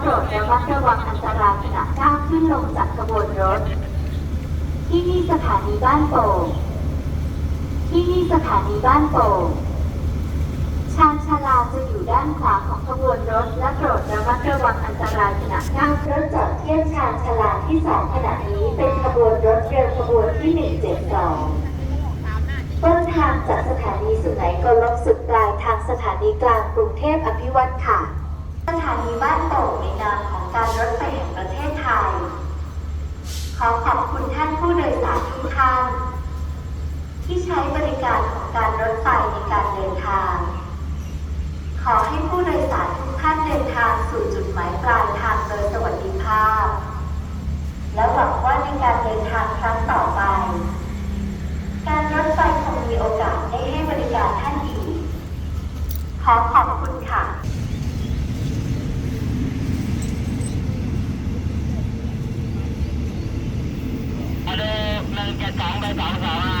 โปรดระมัดระวังอันตรายขณะก้าวขึ้นลงจากขบวนรถ ที่นี่สถานีบ้านโป่งที่นี่สถานีบ้านโป่งชานชาลาจะอยู่ด้านขวาของขบวนรถ และโปรดระมัดระวังอันตรายขณะก้าวรถจอดเทียบชานชาลาที่สองขณะนี้เป็นขบวนรถเร็วขบวนที่ 172ต้นทางจากสถานีสุไหนโกลกสุดปลายทาง สถานีกลางกรุงเทพอภิวัตค่ะ สถานีบ้านโป่งในนามของการรถไฟแห่งประเทศไทย ขอขอบคุณท่านผู้โดยสารทุกท่าน ที่ใช้บริการของการรถไฟในการเดินทาง ขอให้ผู้โดยสารทุกท่านเดินทางสู่จุดหมายปลายทางโดยสวัสดิภาพ และหวังว่าในการเดินทางครั้งต่อไป การรถไฟคงมีโอกาสได้ให้บริการท่านอีก ขอขอบคุณค่ะ มาดูหนึ่งเจ็ดสองไปสองสอง